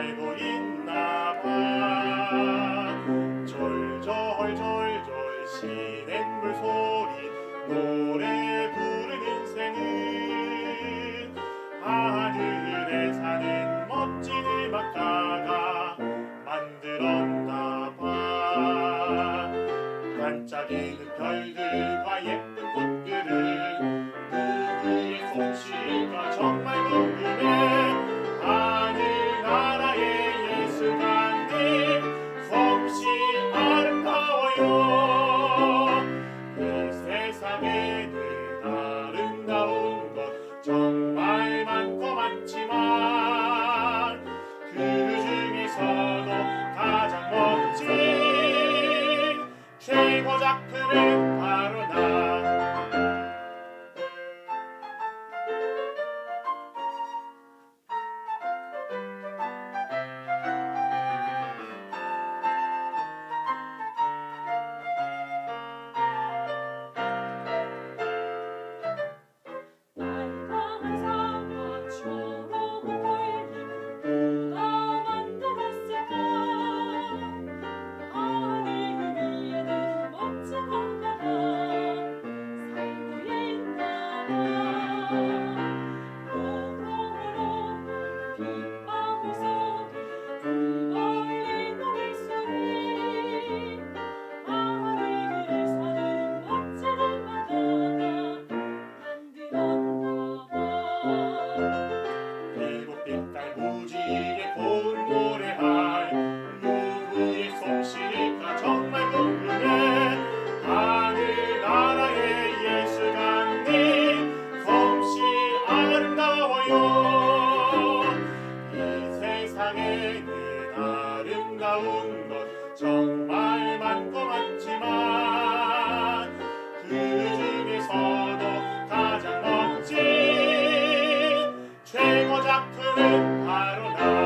알고 있나 봐. 졸졸졸졸 시냇물 소리 노래 부른 인생은 하늘에 사는 멋진 음악가가 만들었나 봐. 반짝이는 별들과 예쁜 이 세상에 그 아름다운 것 정말 많고 많지만 그 중에서도 가장 멋진 최고 작품은 바로 나.